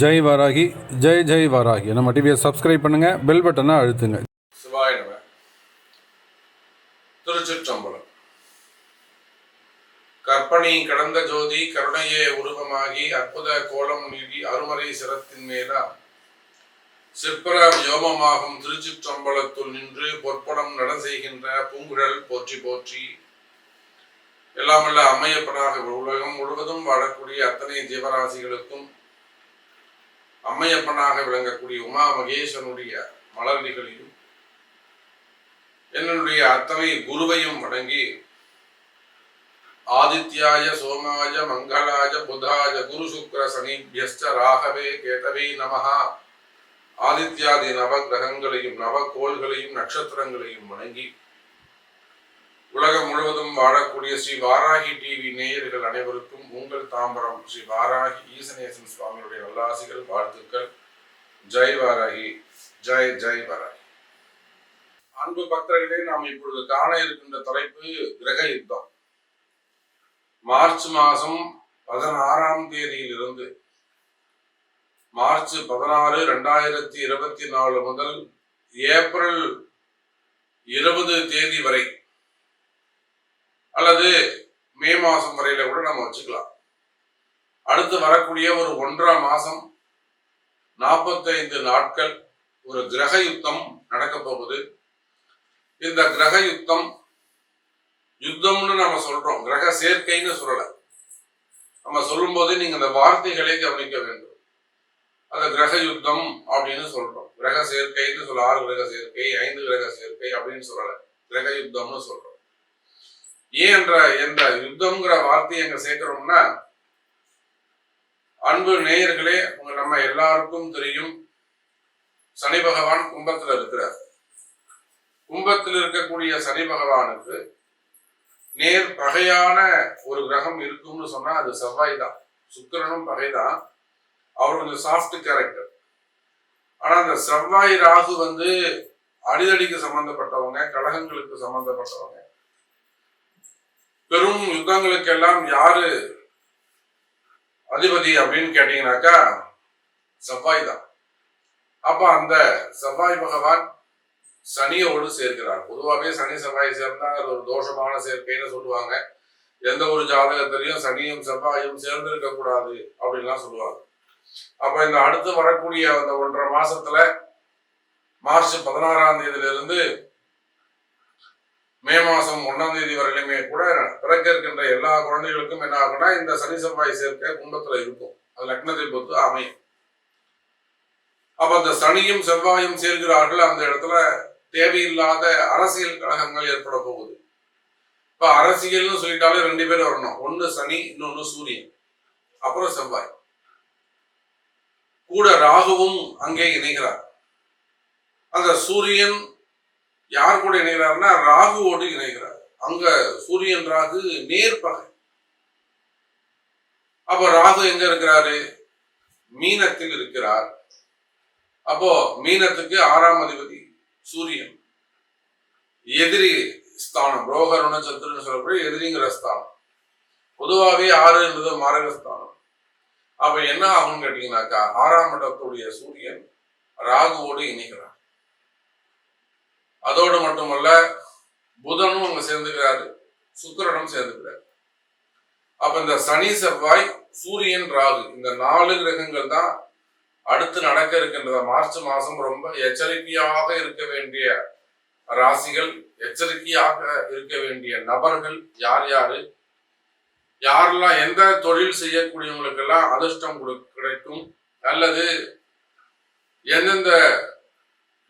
ஜெய் வாராகி ஜெய் ஜெய் வாராகி. நம்ம டிவியை சப்ஸ்கிரைப் பண்ணுங்கள் பெல் பட்டனை அழுத்துங்க. சிவாய திருச்சிற்றம்பலம். கற்பனை கடந்த ஜோதி கருணையே உருவமாகி அற்புத கோலம் நீடி அருமறை சிரத்தின் மேலா சிற்பர யோமமாகும் திருச்சிற்றம்பலத்துள் நின்று பொற்படம் நட செய்கின்ற பூங்குழல் போற்றி போற்றி. எல்லாமல்ல அமையப்படாத உலகம் முழுவதும் வாழக்கூடிய அத்தனை ஜீவராசிகளுக்கும் அம்மையப்பனாக விளங்கக்கூடிய உமா மகேசனுடைய மலர்களிலும் என்னுடைய அத்தனை குருவையும் வணங்கி ஆதித்யாய சோமாய மங்களாய புதாய குரு சுக்கர சனிபியஸ்ட ராகவே கேதவே நமஹா. ஆதித்யாதி நவ கிரகங்களையும் நவகோள்களையும் நட்சத்திரங்களையும் வணங்கி உலகம் முழுவதும் வாழக்கூடிய ஸ்ரீ வாராகி டிவி நேயர்கள் அனைவருக்கும் உங்கள் தாம்பரம் ஸ்ரீ வாராகி ஈசனேசன் சுவாமியுடைய நல்லாசிகள் வாழ்த்துக்கள். ஜெய் வாராகி ஜெய் ஜெய் வாராகி. அன்பு பக்தர்களே நாம் இப்பொழுது காண இருக்கின்ற தலைப்பு கிரக யுத்தம். மார்ச் மாதம் பதினாறாம் தேதியிலிருந்து மார்ச் பதினாறு ரெண்டாயிரத்தி இருபத்தி நாலு முதல் ஏப்ரல் இருபது தேதி வரை அல்லது மே மாதம் வரையில கூட நம்ம வச்சுக்கலாம். அடுத்து வரக்கூடிய ஒரு ஒன்றரை மாதம் நாற்பத்தைந்து நாட்கள் ஒரு கிரக யுத்தம் நடக்க போகுது. இந்த கிரக யுத்தம் யுத்தம்னு நம்ம சொல்றோம். கிரக சேர்க்கைன்னு சொல்லல. நம்ம சொல்லும்போது நீங்க அந்த வார்த்தைகளை கவனிக்க வேண்டும். அந்த கிரக யுத்தம் அப்படின்னு சொல்றோம். கிரக சேர்க்கைன்னு சொல்ல ஆறு கிரக சேர்க்கை ஐந்து கிரக சேர்க்கை அப்படின்னு சொல்லல. கிரக யுத்தம்னு சொல்றோம். ஏன் என்ற என்ற யுத்தம்ங்கிற வார்த்தையை எங்க சேர்க்கிறோம்னா அன்பு நேயர்களே உங்க நம்ம எல்லாருக்கும் தெரியும். சனி பகவான் கும்பத்துல இருக்கிறார். கும்பத்தில் இருக்கக்கூடிய சனி பகவானுக்கு நேர் பகையான ஒரு கிரகம் இருக்கும்னு சொன்னா அது செவ்வாய் தான் சுக்கிரனும் பகைதான். அவர் கொஞ்சம் சாஃப்ட் கேரக்டர் ஆனா அந்த செவ்வாய் ராகு வந்து அடிதடிக்கு சம்பந்தப்பட்டவங்க கழகங்களுக்கு சம்பந்தப்பட்டவங்க. பெரும் யுத்தங்களுக்கெல்லாம் யாரு அதிபதி அப்படின்னு கேட்டீங்கன்னாக்கா செவ்வாய் தான். அப்ப அந்த செவ்வாய் பகவான் சனியோடு சேர்க்கிறார். பொதுவாகவே சனி செவ்வாய் சேர்ந்தா அது ஒரு தோஷமான சேர்க்கைன்னு சொல்லுவாங்க. எந்த ஒரு ஜாதகத்திலையும் சனியும் செவ்வாயும் சேர்ந்திருக்க கூடாது அப்படின்லாம் சொல்லுவாங்க. அப்ப இந்த அடுத்து வரக்கூடிய அந்த ஒன்றரை மாசத்துல மார்ச் பதினாறாம் தேதியிலிருந்து இருந்து மே மாசம் ஒன்னாம் தேதி வரையிலுமே கூட பிறக்க இருக்கின்ற எல்லா குழந்தைகளுக்கும் என்ன ஆகும்னா இந்த சனி செவ்வாய் சேர்க்கை கும்பத்துல இருக்கும். அது லக்னத்தை பொறுத்து அமையும். அப்ப அந்த சனியும் செவ்வாயும் சேர்கிறார்கள். அந்த இடத்துல தேவையில்லாத அரசியல் கழகங்கள் ஏற்பட போகுது. இப்ப அரசியல்னு சொல்லிட்டாலே ரெண்டு பேர் வரணும். ஒன்னு சனி இன்னொன்னு சூரியன். அப்புறம் செவ்வாய். கூட ராகுவும் அங்கே இணைகிறார். அந்த சூரியன் யார் கூட இணைகிறார்னா ராகுவோடு இணைகிறார். அங்க சூரியன் ராகு நேர்பகை அப்ப ராகு எங்க இருக்கிறாரு? மீனத்தில் இருக்கிறார். அப்போ மீனத்துக்கு ஆறாம் அதிபதி சூரியன். எதிரி ஸ்தானம் ரோகருண சத்துருன்னு சொல்லக்கூடிய எதிரிங்கிற ஸ்தானம். பொதுவாகவே ஆறு என்பது மரக ஸ்தானம். அப்ப என்ன ஆகும்னு கேட்டீங்கன்னாக்கா ஆறாம் இடத்துடைய சூரியன் ராகுவோடு இணைகிறார். அதோடு மட்டுமல்ல புதனும் அங்க சேர்ந்துக்கிறாரு சுக்கரனும் சேர்ந்துக்கிறாரு. அப்ப இந்த சனி செவ்வாய் சூரியன் ராகு இந்த நாலு கிரகங்கள் தான் அடுத்து நடக்க இருக்கின்றத? மார்ச் மாசம் ரொம்ப எச்சரிக்கையாக இருக்க வேண்டிய ராசிகள் எச்சரிக்கையாக இருக்க வேண்டிய நபர்கள் யார் யாரு? யாரெல்லாம் எந்த தொழில் செய்யக்கூடியவங்களுக்கெல்லாம் அதிர்ஷ்டம் கொடு- கிடைக்கும்? அல்லது எந்தெந்த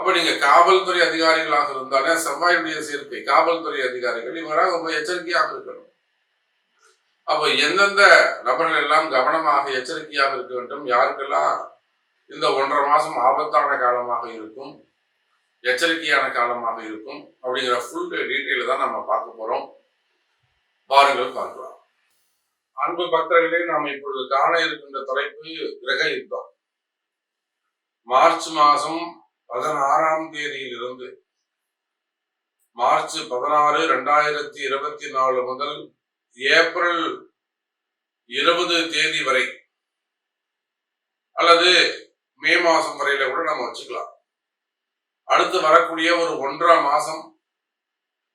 அப்ப நீங்க காவல்துறை அதிகாரிகளாக இருந்தாலே செவ்வாயுடைய சேர்க்கை காவல்துறை அதிகாரிகள் இவங்களாக ரொம்ப எச்சரிக்கையாக இருக்கணும். அப்போ எந்தெந்த நபர்கள் எல்லாம் கவனமாக எச்சரிக்கையாக இருக்க வேண்டும்? யாருக்கெல்லாம் இந்த ஒன்றரை மாசம் ஆபத்தான காலமாக இருக்கும் எச்சரிக்கையான காலமாக இருக்கும் அப்படிங்கிற ஃபுல் டீட்டெயில் தான் நம்ம பார்க்க போறோம். பாருங்கள் பார்க்கலாம். அன்பு பக்தர்களே நாம் இப்பொழுது காண இருக்கின்ற தலைப்பு கிரக யுத்தம். மார்ச் மாதம் பதினாறாம் தேதியிலிருந்து மார்ச் பதினாறு ரெண்டாயிரத்தி இருபத்தி நாலு முதல் ஏப்ரல் இருபது தேதி வரை அல்லது மே மாசம் வரையில கூட நம்ம வச்சுக்கலாம். அடுத்து வரக்கூடிய ஒரு ஒன்றாம் மாசம்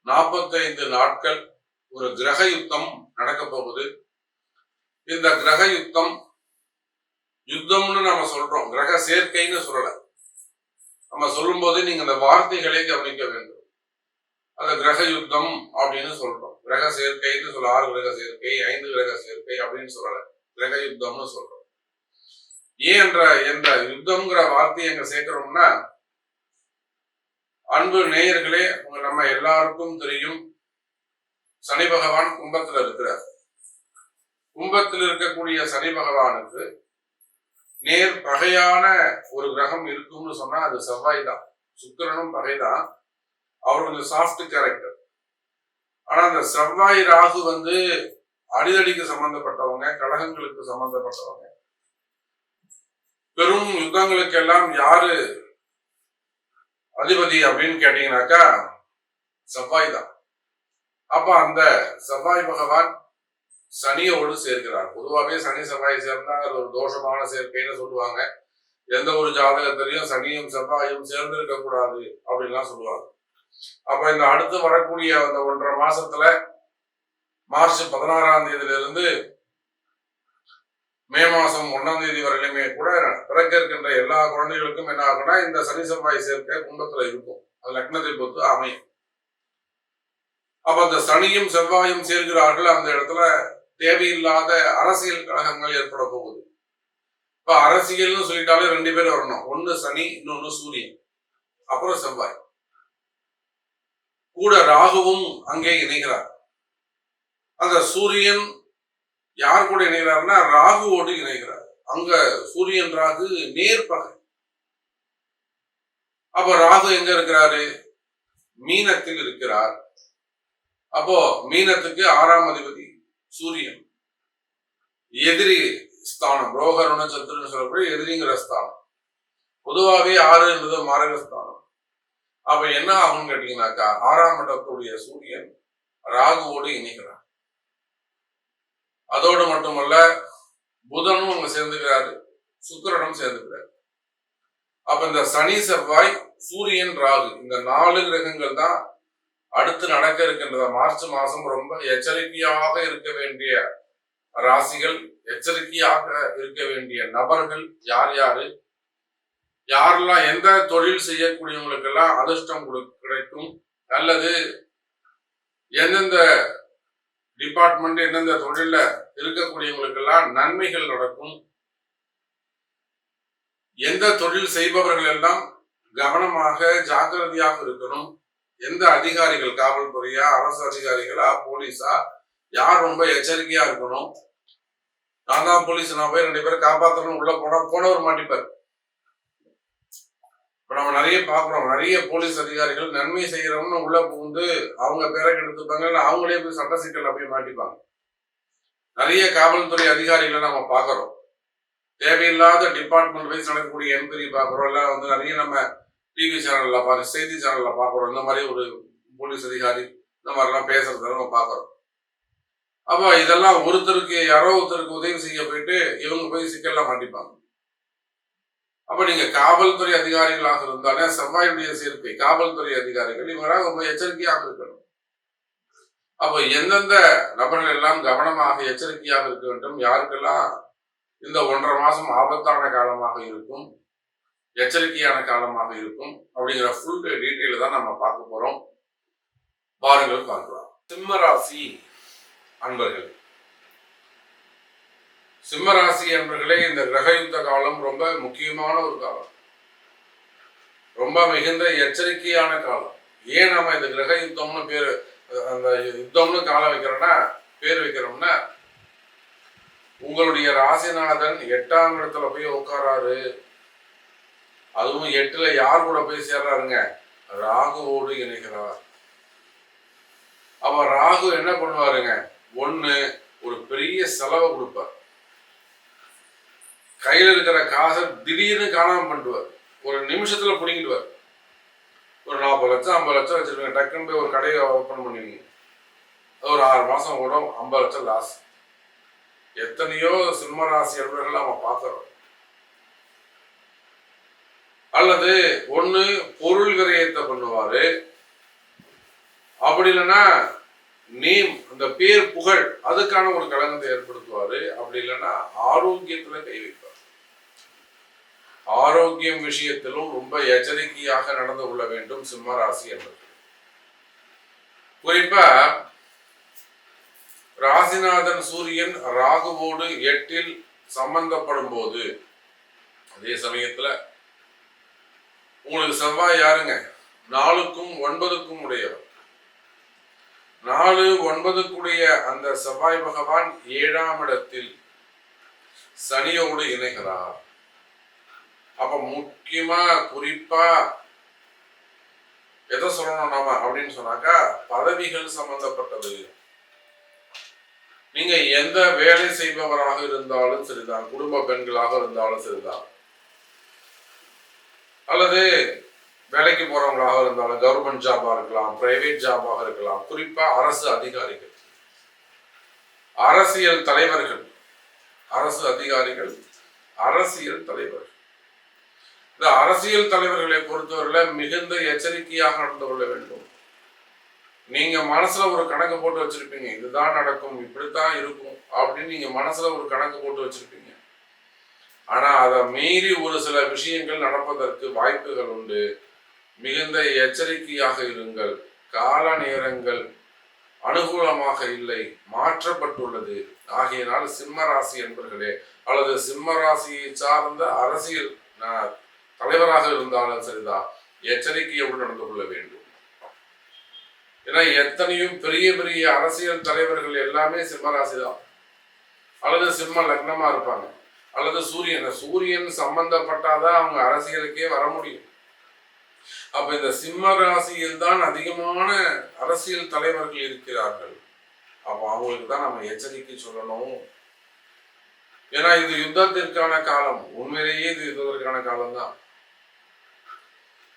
நாற்பத்தைந்து நாட்கள் ஒரு கிரக யுத்தம் நடக்க போகுது. இந்த கிரக யுத்தம் யுத்தம்னு நம்ம சொல்றோம். கிரக சேர்க்கைன்னு சொல்லலை. நம்ம சொல்லும்போது நீங்க அந்த வார்த்தைகளை கவனிக்க வேண்டும். அந்த கிரக யுத்தம் அப்படின்னு சொல்றோம். கிரக சேர்க்கைன்னு சொல்ல ஆறு கிரக சேர்க்கை ஐந்து கிரக சேர்க்கை அப்படின்னு சொல்லல. கிரக யுத்தம்னு சொல்றோம். ஏன் என்ற என்ற யுத்தம்ங்கிற வார்த்தையை எங்க சேர்க்கிறோம்னா அன்பு நேயர்களே உங்க நம்ம எல்லாருக்கும் தெரியும். சனி பகவான் கும்பத்துல இருக்கிறார். கும்பத்தில் இருக்கக்கூடிய சனி பகவானுக்கு நேர் பகையான ஒரு கிரகம் இருக்கும்னு சொன்னா அது செவ்வாய் தான் சுக்கரனும் பகைதான். அவர் கொஞ்சம் சாஃப்ட் கேரக்டர் ஆனா அந்த செவ்வாய் ராகு வந்து அடிதடிக்கு சம்பந்தப்பட்டவங்க கழகங்களுக்கு சம்பந்தப்பட்டவங்க. பெரும் யுத்தங்களுக்கெல்லாம் யாரு அதிபதி அப்படின்னு கேட்டீங்கன்னாக்கா செவ்வாய் தான் அப்ப அந்த செவ்வாய் பகவான் சனியோடு சேர்க்கிறார். பொதுவாகவே சனி செவ்வாய் சேர்ந்தா அது ஒரு தோஷமான சேர்க்கைன்னு சொல்லுவாங்க. எந்த ஒரு ஜாதகத்திலையும் சனியும் செவ்வாயும் சேர்ந்திருக்க கூடாது அப்படின்லாம் சொல்லுவாங்க. அப்ப இந்த அடுத்து வரக்கூடிய அந்த ஒன்றரை மாசத்துல மார்ச் பதினாறாம் தேதியில இருந்து மே மாசம் ஒன்னாம் தேதி வரையிலுமே கூட பிறக்க இருக்கின்ற எல்லா குழந்தைகளுக்கும் என்ன ஆகும்னா இந்த சனி செவ்வாய் சேர்க்கை கும்பத்துல இருக்கும். அது லக்னத்தை பொறுத்து அமையும். அப்ப அந்த சனியும் செவ்வாயும் சேர்கிறார்கள் அந்த இடத்துல தேவையில்லாத அரசியல் கழகங்கள் ஏற்பட போகுது. இப்ப அரசியல்னு சொல்லிட்டாலே ரெண்டு பேர் வரணும். ஒன்னு சனி இன்னொன்னு சூரியன். அப்புறம் செவ்வாய். கூட ராகுவும் அங்கே இணைகிறார். அந்த சூரியன் யார் கூட இணைகிறார்னா ராகுவோடு இணைகிறார். அங்க சூரியன் ராகு நேர்பகை அப்ப ராகு எங்க இருக்கிறாரு? மீனத்தில் இருக்கிறார். அப்போ மீனத்துக்கு ஆறாம் அதிபதி சூரியன். எதிரி ஸ்தானம் ரோகருண சத்துருன்னு சொல்லக்கூடிய எதிரிங்கிற ஸ்தானம். பொதுவாகவே ஆறு என்பது மரக ஸ்தானம். அப்ப என்ன ஆகும்னு கேட்டீங்கன்னாக்கா ஆறாம் இடத்துடைய சூரியன் ராகுவோடு இணைகிறார். அதோடு மட்டுமல்ல புதனும் அங்க சேர்ந்துக்கிறாரு சுக்கரனும் சேர்ந்துக்கிறாரு. அப்ப இந்த சனி செவ்வாய் சூரியன் ராகு இந்த நாலு கிரகங்கள் தான் அடுத்து நடக்க இருக்கின்றத? மார்ச் மாசம் ரொம்ப எச்சரிக்கையாக இருக்க வேண்டிய ராசிகள் எச்சரிக்கையாக இருக்க வேண்டிய நபர்கள் யார் யாரு? யாரெல்லாம் எந்த தொழில் செய்யக்கூடியவங்களுக்கெல்லாம் அதிர்ஷ்டம் கிடைக்கும்? அல்லது எந்தெந்த டிபார்ட்மெண்ட் எந்தெந்த தொழில இருக்கக்கூடியவங்களுக்கெல்லாம் நன்மைகள் நடக்கும்? எந்த தொழில் செய்பவர்கள் எல்லாம் கவனமாக ஜாக்கிரதையாக இருக்கணும்? எந்த அதிகாரிகள்? காவல்துறையா அரசு அதிகாரிகளா போலீஸா? யார் ரொம்ப எச்சரிக்கையா இருக்கணும்? நான் தான் போலீஸ் நான் போய் ரெண்டு பேரை காப்பாத்தணும் உள்ள போனா போனவர் மாட்டிப்பார். இப்ப நம்ம நிறைய பாக்குறோம். நிறைய போலீஸ் அதிகாரிகள் நன்மை செய்யறவங்க உள்ள புகுந்து அவங்க பேரை கெடுத்துப்பாங்க அவங்களே போய் சட்ட சிக்கல்ல போய் மாட்டிப்பாங்க. நிறைய காவல்துறை அதிகாரிகளை நம்ம பாக்குறோம். தேவையில்லாத டிபார்ட்மெண்ட் வைஸ் நடக்கக்கூடிய என்கொயரி பாக்குறோம். இல்ல வந்து நிறைய நம்ம டிவி சேனலில் பாரு செய்தி சேனல்ல பார்க்குறோம். இந்த மாதிரி ஒரு போலீஸ் அதிகாரி இந்த மாதிரிலாம் பேசுறத நம்ம பார்க்குறோம். அப்போ இதெல்லாம் ஒருத்தருக்கு யாரோ ஒருத்தருக்கு உதவி செய்ய போயிட்டு இவங்க போய் சிக்கல்ல மாட்டிப்பாங்க. அப்போ நீங்க காவல்துறை அதிகாரிகளாக இருந்தாலே செவ்வாயுடைய சேர்க்கை காவல்துறை அதிகாரிகள் இவங்களாம் ரொம்ப எச்சரிக்கையாக இருக்கணும். அப்போ எந்தெந்த நபர்கள் எல்லாம் கவனமாக எச்சரிக்கையாக இருக்க வேண்டும்? யாருக்கெல்லாம் இந்த ஒன்றரை மாசம் ஆபத்தான காலமாக இருக்கும்? எச்சரிக்கையான காலமாக இருக்கும். அப்படிங்கிற ஃபுல் டீட்டெயில் தான் நம்ம பார்க்க போறோம். பாருங்கள் பார்க்கலாம். சிம்மராசி அன்பர்கள். சிம்மராசி அன்பர்களே இந்த கிரகயுத்த காலம் ரொம்ப முக்கியமான ஒரு காலம். ரொம்ப மிகுந்த எச்சரிக்கையான காலம். ஏன் நம்ம இந்த கிரக யுத்தம்னு பேர் அந்த யுத்தம்னு காலம் வைக்கிறோம்னா பேர் வைக்கிறோம்னா உங்களுடைய ராசிநாதன் எட்டாம் இடத்துல போய் உட்காராரு. அதுவும் எட்டுல யார் கூட போய் சேர்றாருங்க? ராகுவோடு இணைகிறார். அப்ப ராகு என்ன பண்ணுவாருங்க? ஒண்ணு ஒரு பெரிய செலவை கொடுப்பார். கையில இருக்கிற காசை திடீர்னு காணாம பண்ணிடுவார். ஒரு நிமிஷத்துல பிடிங்கிடுவார். ஒரு நாற்பது லட்சம் ஐம்பது லட்சம் வச்சிருக்கீங்க டக்குன்னு போய் ஒரு கடையை ஓப்பன் பண்ணுவீங்க. அது ஒரு ஆறு மாசம் கூட ஐம்பது லட்சம் லாஸ் எத்தனையோ சிம்ம ராசி அன்பர்கள் நம்ம பார்க்கிறோம். அல்லது ஒன்று பொருள் விரயத்தை பண்ணுவாரு. அப்படி இல்லைன்னா நேம் அந்த பேர் புகழ் அதுக்கான ஒரு களங்கத்தை ஏற்படுத்துவாரு. அப்படி இல்லைன்னா ஆரோக்கியத்துல கை வைப்பார். ஆரோக்கியம் விஷயத்திலும் ரொம்ப எச்சரிக்கையாக நடந்து கொள்ள வேண்டும் சிம்ம ராசி என்பது. குறிப்பா ராசிநாதன் சூரியன் ராகுவோடு எட்டில் சம்பந்தப்படும் போது அதே சமயத்துல உங்களுக்கு செவ்வாய் யாருங்க? நாலுக்கும் ஒன்பதுக்கும் உடையவர். நாலு ஒன்பதுக்குடைய அந்த செவ்வாய் பகவான் ஏழாம் இடத்தில் சனியோடு இணைகிறார். அப்ப முக்கியமா குறிப்பா எதை சொல்லணும் நாம அப்படின்னு சொன்னாக்கா பதவிகள் சம்பந்தப்பட்டது. நீங்க எந்த வேலை செய்பவராக இருந்தாலும் சரிதான் குடும்ப பெண்களாக இருந்தாலும் சரிதான். அல்லது வேலைக்கு போறவங்களாக இருந்தாலும் கவர்மெண்ட் ஜாபாக இருக்கலாம் பிரைவேட் ஜாபாக இருக்கலாம் குறிப்பா அரசு அதிகாரிகள். அரசியல் தலைவர்கள். அரசு அதிகாரிகள் அரசியல் தலைவர்கள். இந்த அரசியல் தலைவர்களை பொறுத்தவரையில மிகுந்த எச்சரிக்கையாக நடந்து கொள்ள வேண்டும். நீங்க மனசுல ஒரு கணக்கு போட்டு வச்சிருப்பீங்க இதுதான் நடக்கும் இப்படித்தான் இருக்கும் அப்படின்னு நீங்க மனசுல ஒரு கணக்கு போட்டு வச்சிருப்பீங்க. ஆனா அதை மீறி ஒரு சில விஷயங்கள் நடப்பதற்கு வாய்ப்புகள் உண்டு. மிகுந்த எச்சரிக்கையாக இருங்கள். கால நேரங்கள் அனுகூலமாக இல்லை மாற்றப்பட்டுள்ளது. ஆகையினால் சிம்ம ராசி என்பர்களே அல்லது சிம்ம ராசியை சார்ந்த அரசியல் ந- தலைவராக இருந்தாலும் சரிதான். எச்சரிக்கையோடு நடந்து கொள்ள வேண்டும். ஏன்னா எத்தனையும் பெரிய பெரிய அரசியல் தலைவர்கள் எல்லாமே சிம்ம ராசி தான் அல்லது சிம்ம லக்னமா இருப்பாங்க. அல்லது சூரியன். சூரியன் சம்பந்தப்பட்டாதான் அவங்க அரசியலுக்கே வர முடியும். அப்ப இந்த சிம்ம ராசியில் தான் அதிகமான அரசியல் தலைவர்கள் இருக்கிறார்கள். அப்ப அவங்களுக்கு தான் நம்ம எச்சரிக்கை சொல்லணும். ஏன்னா இது யுத்தத்திற்கான காலம். உண்மையிலேயே இது யுத்தத்திற்கான காலம் தான்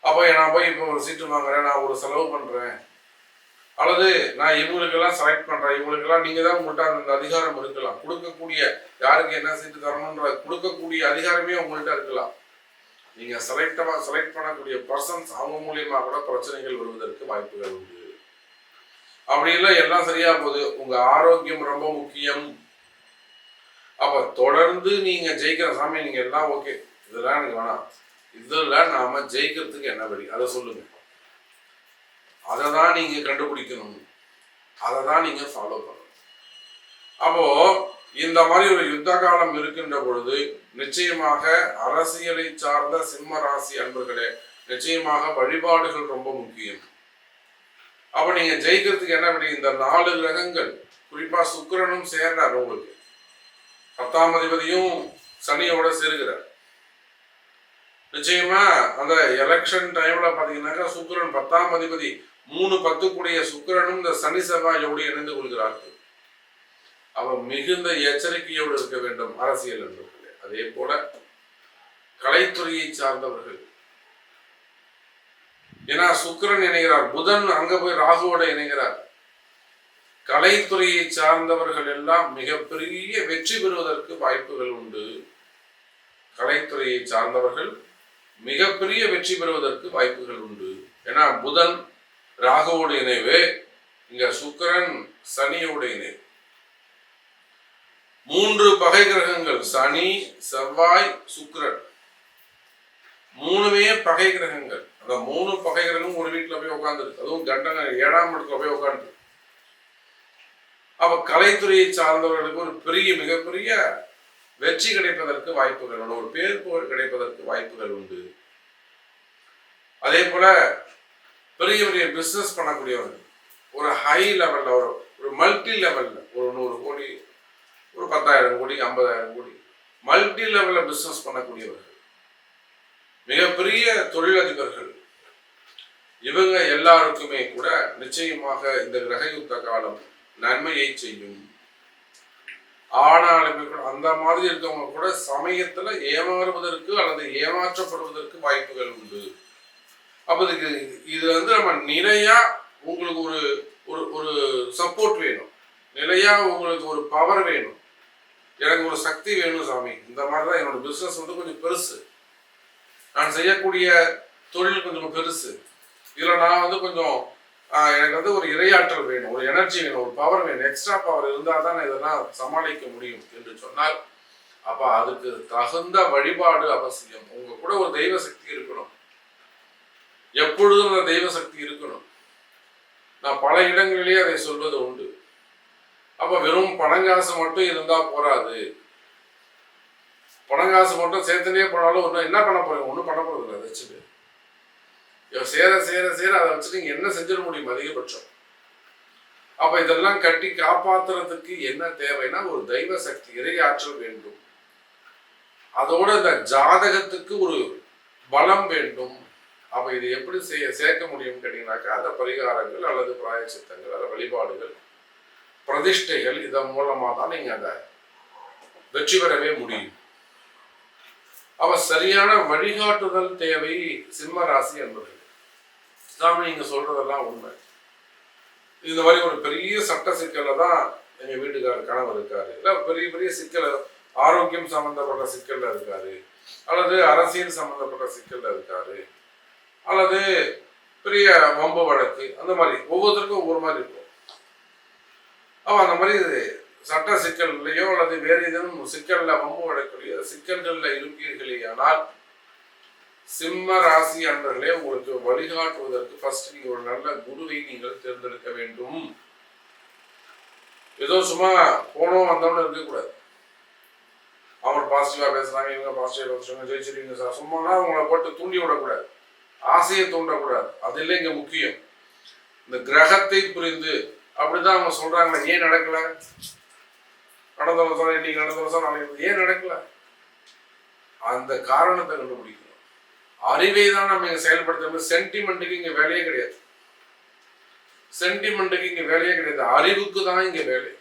அப்ப நான் போய் இப்போ ஒரு சீட்டு வாங்குறேன் நான் ஒரு செலவு பண்றேன். அல்லது நான் இவங்களுக்கெல்லாம் செலக்ட் பண்றேன் இவங்களுக்கெல்லாம் நீங்க தான் உங்கள்கிட்ட அந்த அதிகாரம் இருக்கலாம். கொடுக்கக்கூடிய யாருக்கு என்ன சீட்டு தரணுன்ற கொடுக்கக்கூடிய அதிகாரமே உங்கள்கிட்ட இருக்கலாம். நீங்க செலக்டமா செலக்ட் பண்ணக்கூடிய பர்சன்ஸ் அவங்க மூலியமா கூட பிரச்சனைகள் வருவதற்கு வாய்ப்புகள் உண்டு. அப்படி இல்லை எல்லாம் சரியா போகுது. உங்க ஆரோக்கியம் ரொம்ப முக்கியம். அப்ப தொடர்ந்து நீங்க ஜெயிக்கிற சாமி நீங்க எல்லாம் ஓகே இதெல்லாம் எனக்கு வேணாம். இதுல நாம ஜெயிக்கிறதுக்கு என்ன வழி? அதை சொல்லுங்க. அதை தான் நீங்க கண்டுபிடிக்கணும். அதை தான் நீங்க ஃபாலோ பண்ணணும். அப்போ இந்த மாதிரி ஒரு யுத்த காலம் இருக்கின்ற பொழுது நிச்சயமாக அரசியலை சார்ந்த சிம்ம ராசி அன்பர்களே நிச்சயமாக வழிபாடுகள் ரொம்ப முக்கியம். அப்போ நீங்க ஜெயிக்கிறதுக்கு என்ன பண்ணி இந்த நாலு கிரகங்கள் குறிப்பா சுக்கிரனும் சேர்றார் உங்களுக்கு. பத்தாம் அதிபதியும் சனியோட சேருகிறார். நிச்சயமா அந்த எலெக்ஷன் டைம்ல பாத்தீங்கன்னாக்கா சுக்கிரன் பத்தாம் அதிபதி மூணு பத்துக்குடைய சுக்கிரனும் இந்த சனி செவ்வாயோடு இணைந்து கொள்கிறார்கள். அவர் மிகுந்த எச்சரிக்கையோடு இருக்க வேண்டும் அரசியல் என்பவர்களே அதே போல கலைத்துறையை சார்ந்தவர்கள். ஏன்னா சுக்கிரன் இணைகிறார் புதன் அங்க போய் ராகுவோட இணைகிறார். கலைத்துறையை சார்ந்தவர்கள் எல்லாம் மிகப்பெரிய வெற்றி பெறுவதற்கு வாய்ப்புகள் உண்டு. கலைத்துறையை சார்ந்தவர்கள் மிகப்பெரிய வெற்றி பெறுவதற்கு வாய்ப்புகள் உண்டு. ஏன்னா புதன் ராகுவோட இணைவு இங்க சுக்கிரன் சனியோட இணைவு. மூன்று பகை கிரகங்கள் சனி செவ்வாய் சுக்கிரன். மூணுமே பகை கிரகங்கள். அந்த மூணு பகை கிரகம் ஒரு வீட்டுல போய் உட்காந்துருக்கு அதுவும் கண்டன ஏழாம் இடத்துல போய் உட்காந்துருக்கு அப்ப கலைத்துறையை சார்ந்தவர்களுக்கு ஒரு பெரிய மிகப்பெரிய வெற்றி கிடைப்பதற்கு வாய்ப்புகள் உண்டு. ஒரு பேர் புகழ் கிடைப்பதற்கு வாய்ப்புகள் உண்டு. அதே போல பெரிய பெரிய பிஸ்னஸ் பண்ணக்கூடியவர்கள். ஒரு ஹை லெவலில் ஒரு ஒரு மல்டி லெவலில் ஒரு நூறு கோடி ஒரு பத்தாயிரம் கோடி ஐம்பதாயிரம் கோடி மல்டி லெவலில் பிஸ்னஸ் பண்ணக்கூடியவர்கள். மிகப்பெரிய தொழிலதிபர்கள். இவங்க எல்லாருக்குமே கூட நிச்சயமாக இந்த கிரகயுத்த காலம் நன்மையை செய்யும். ஆனாலுமே கூட அந்த மாதிரி இருக்கவங்க கூட சமயத்துல ஏமாறுவதற்கு அல்லது ஏமாற்றப்படுவதற்கு வாய்ப்புகள் உண்டு. அப்போ இதுக்கு இது வந்து நம்ம நிறையா உங்களுக்கு ஒரு ஒரு ஒரு சப்போர்ட் வேணும். நிறையா உங்களுக்கு ஒரு பவர் வேணும். எனக்கு ஒரு சக்தி வேணும் சாமி. இந்த மாதிரி தான் என்னோட பிஸ்னஸ் வந்து கொஞ்சம் பெருசு. நான் செய்யக்கூடிய தொழில் கொஞ்சம் பெருசு. இதில் நான் வந்து கொஞ்சம் எனக்கு வந்து ஒரு இரையாற்றல் வேணும். ஒரு எனர்ஜி வேணும். ஒரு பவர் வேணும். எக்ஸ்ட்ரா பவர் இருந்தால் தான் இதெல்லாம் சமாளிக்க முடியும் என்று சொன்னால் அப்போ அதுக்கு தகுந்த வழிபாடு அவசியம். உங்கள் கூட ஒரு தெய்வ சக்தி இருக்கணும். எப்பொழுதும் அந்த தெய்வ சக்தி இருக்கணும். நான் பல இடங்களிலேயே அதை சொல்வது உண்டு. அப்ப வெறும் பணங்காசு மட்டும் இருந்தா போராது பணங்காசு மட்டும் சேர்த்துனே போனாலும் ஒன்றும் என்ன பண்ண போறீங்க? ஒன்றும் பண்ண போறது இல்லை அதை வச்சுட்டு சேர சேர சேர அதை வச்சுட்டு நீங்க என்ன செஞ்சிட முடியும்? அதிகபட்சம். அப்ப இதெல்லாம் கட்டி காப்பாத்துறதுக்கு என்ன தேவைன்னா ஒரு தெய்வ சக்தி இறை ஆற்றல் வேண்டும். அதோட இந்த ஜாதகத்துக்கு ஒரு பலம் வேண்டும். அப்ப இது எப்படி செய்ய சேர்க்க முடியும்னு கேட்டீங்கன்னாக்கா அந்த பரிகாரங்கள் அல்லது பிராயச்சித்தங்கள் அல்லது வழிபாடுகள் பிரதிஷ்டைகள் இதன் மூலமா தான் நீங்க அதை வெற்றி பெறவே முடியும். அவ சரியான வழிகாட்டுதல் தேவை சிம்ம ராசி என்பது. சாமி நீங்க சொல்றதெல்லாம் உண்மை. இந்த மாதிரி ஒரு பெரிய சட்ட சிக்கலை தான் எங்க வீட்டுக்காரர் கணவர் இருக்காரு. இல்ல பெரிய பெரிய சிக்கல் ஆரோக்கியம் சம்பந்தப்பட்ட சிக்கல்ல இருக்காரு. அல்லது அரசியல் சம்பந்தப்பட்ட சிக்கல்ல இருக்காரு. அல்லது பெரிய வம்பு வழக்கு அந்த மாதிரி. ஒவ்வொருத்தருக்கும் ஒவ்வொரு மாதிரி இருக்கும். அவ அந்த மாதிரி சட்ட சிக்கல்லையோ அல்லது வேறு ஏதேனும் சிக்கல்ல வம்பு வழக்குலையோ சிக்கல்களில் இருப்பீர்களே ஆனால் சிம்ம ராசி அன்பர்களே உங்களுக்கு வழிகாட்டுவதற்கு ஃபர்ஸ்ட் நீங்கள் ஒரு நல்ல குருவை நீங்கள் தேர்ந்தெடுக்க வேண்டும். ஏதோ சும்மா போனோம் வந்தோம்னு இருக்கக்கூடாது அவங்க பாசிட்டிவா பேசுறாங்க இவங்க பாசிட்டிவா பேசுறாங்க ஜெயிச்சிருவீங்க சார். சும்மானா அவங்கள போட்டு தூண்டி விடக்கூடாது. ஆசையை தூண்டக்கூடாது. அது இல்லை இங்க முக்கியம். இந்த கிரகத்தை புரிந்து அப்படிதான் அவங்க சொல்றாங்களே ஏன் நடக்கல? நடந்த வருஷம் இன்னைக்கு நடந்த வருஷம் நாளைக்கு ஏன் நடக்கல? அந்த காரணத்தை கண்டுபிடிக்கணும். அறிவை தான் நம்ம இங்க செயல்படுத்தணும் சென்டிமெண்ட்டுக்கு இங்க வேலையே கிடையாது. சென்டிமெண்ட்டுக்கு இங்க வேலையே கிடையாது. அறிவுக்கு தான் இங்க வேலை.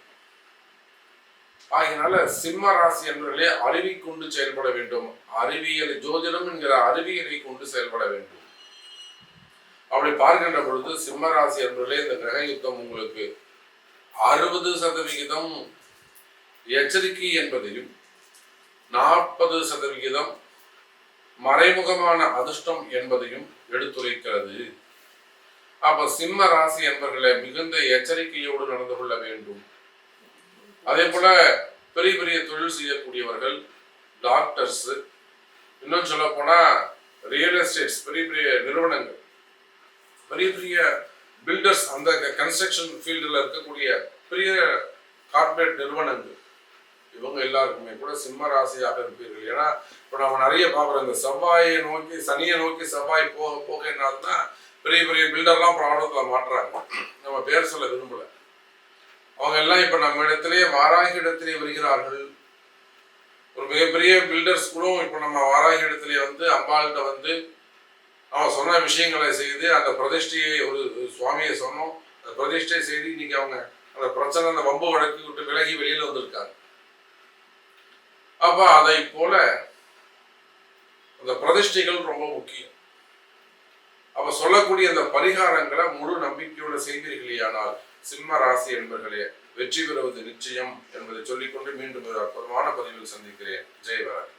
ஆகினால சிம்ம ராசி என்பவர்களே அறிவை கொண்டு செயல்பட வேண்டும். அறிவியல் ஜோதிடம் என்கிற அறிவியலை கொண்டு செயல்பட வேண்டும். அப்படி பார்க்கின்ற பொழுது சிம்ம ராசி என்பவர்களே இந்த கிரக யுத்தம் உங்களுக்கு அறுபது சதவிகிதம் எச்சரிக்கை என்பதையும் நாற்பது சதவிகிதம் மறைமுகமான அதிர்ஷ்டம் என்பதையும் எடுத்துரைக்கிறது. அப்ப சிம்ம ராசி என்பவர்களை மிகுந்த எச்சரிக்கையோடு நடந்து கொள்ள வேண்டும். அதே போல பெரிய பெரிய தொழில் செய்யக்கூடியவர்கள் டாக்டர்ஸ் இன்னும் சொல்ல போனா ரியல் எஸ்டேட்ஸ் பெரிய பெரிய நிறுவனங்கள் பெரிய பெரிய பில்டர்ஸ் அந்த கன்ஸ்ட்ரக்ஷன் ஃபீல்டில் இருக்கக்கூடிய பெரிய கார்பரேட் நிறுவனங்கள். இவங்க எல்லாருக்குமே கூட சிம்ம ராசியாக இருப்பீர்கள். ஏன்னா இப்போ நம்ம நிறைய பார்க்குறோம். இந்த செவ்வாயை நோக்கி சனியை நோக்கி செவ்வாய் போக போக என்ன பெரிய பெரிய பில்டர்லாம் ப்ராப்ளத்தில் மாட்டுறாங்க. நம்ம பேர் சொல்ல விரும்பலை. அவங்க எல்லாம் இப்போ நம்ம இடத்திலே வாராகி இடத்திலே வருகிறார்கள். ஒரு மிகப்பெரிய பில்டர்ஸ் கூட இப்போ நம்ம வாராகி இடத்துல வந்து அம்பாள்கிட்ட வந்து அவன் சொன்ன விஷயங்களை செய்து அந்த பிரதிஷ்டையை ஒரு சுவாமியை சொன்னோம். அந்த பிரதிஷ்டை செய்து இன்னைக்கு அவங்க அந்த பிரச்சனை அந்த வம்பு வழக்கு விட்டு விலகி வெளியில வந்திருக்காங்க. அப்ப அதை போல அந்த பிரதிஷ்டைகள் ரொம்ப முக்கியம். அப்ப சொல்லக்கூடிய அந்த பரிகாரங்களை முழு நம்பிக்கையோட செய்வீர்களேயானால் சிம்ம ராசி என்பர்களே வெற்றி பெறுவது நிச்சயம் என்பதை சொல்லிக்கொண்டு மீண்டும் ஒரு அற்புதமான பதிவில் சந்திக்கிறேன். ஜெயவராஜ்